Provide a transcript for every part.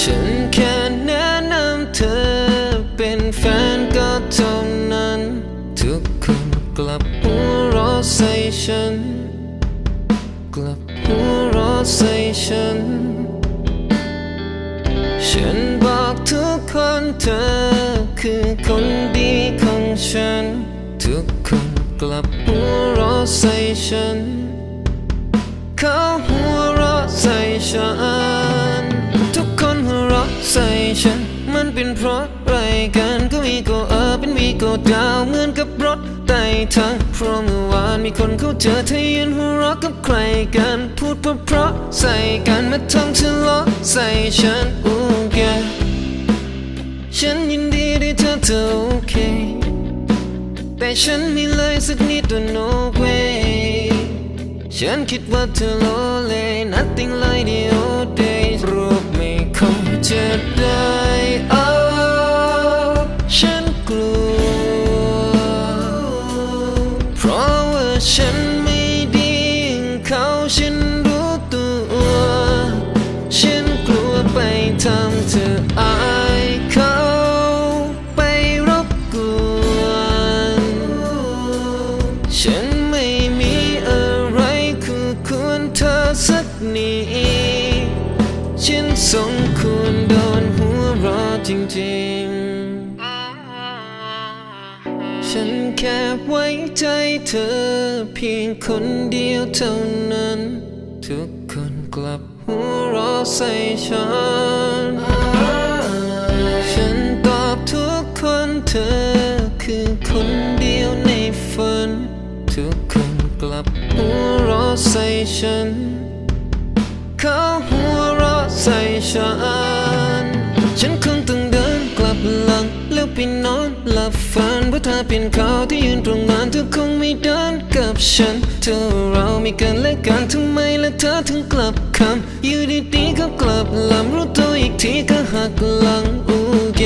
ฉันแค่แนะนำเธอเป็นแฟนก็เท่านั้น ทุกคนกลับหัวเราะใส่ฉัน กลับหัวเราะใส่ฉัน ฉันบอกทุกคนเธอคือคนดีของฉัน ทุกคนกลับหัวเราะใส่ฉัน เขาหัวเราะใส่ฉัน เป็นเพราะไรกันก็วีโกเออเป็นวีโกดาวเหมือนกับรถไต่ทางเพราะเมื่อวานมีคนเขาเจอเธอยืนหัวเราะกับใครกันพูดเพราะเพราะใส่กันมาทำทะเลาะใส่ฉันโอ้แกฉันยินดีที่เธอเธอโอเค แต่ฉันไม่เลยสักนิดว่า no way ฉันคิดว่าเธอโลเล nothing like the old days รูปไม่คงจะได้ ฉันไม่ดีอย่างเขาฉันรู้ตัว ฉันกลัวไปทำเธออายเขาไปรบกวนฉันไม่มีอะไรคู่ควรเธอสักนิดฉันสมควรโดนหัวเรอจริงๆ ค่ไว้ใจเธอ เพียงคนเดียวเท่านั้น ทุกคนกลับหัวเราะใส่ฉัน ฉันตอบทุกคนเธอ คือคนเดียวในฝัน ทุกคนกลับหัวเราะใส่ฉัน เขาหัวเราะใส่ฉัน เป็นเขาที่ยืนตรงนั้นเธอคงไม่เดินกับฉัน เธอเรามีกันและกันทำไมและเธอถึงกลับคำอยู่ดีๆก็กลับลำรู้ตัวอีกทีก็หักหลังอู้แก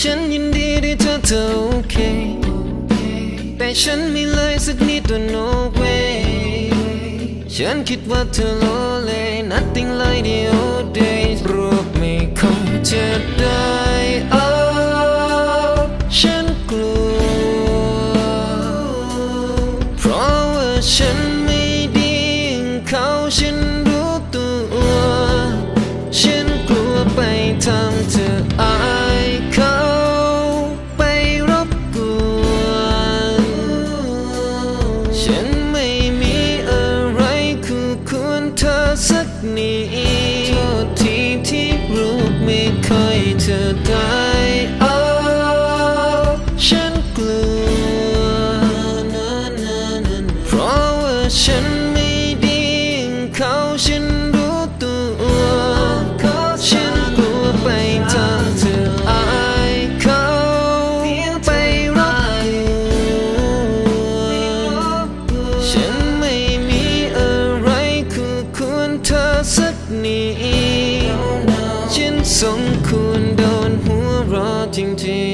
ฉันยินดีที่เธอเธอโอเค แต่ฉันไม่เลยสักนิดว่า no way ฉันคิดว่าเธอโลเล nothing like the old days รูปไม่คง ว่าฉันไม่ดีอย่างเขาฉันรู้ตัว ฉันกลัวไปทำเธออายเขาไปรบกวนฉันไม่มีอะไรคู่ควรเธอสักนิดโทษทีที่รูปไม่ค่อยเธอ ฉันไม่ดีเขาฉันรู้ตัวฉันกลัวไปทำเธออายเขาไปรบกวฉันไม่มีอะไรคู่ควรเธอสักนิดฉันสมควรอดจริง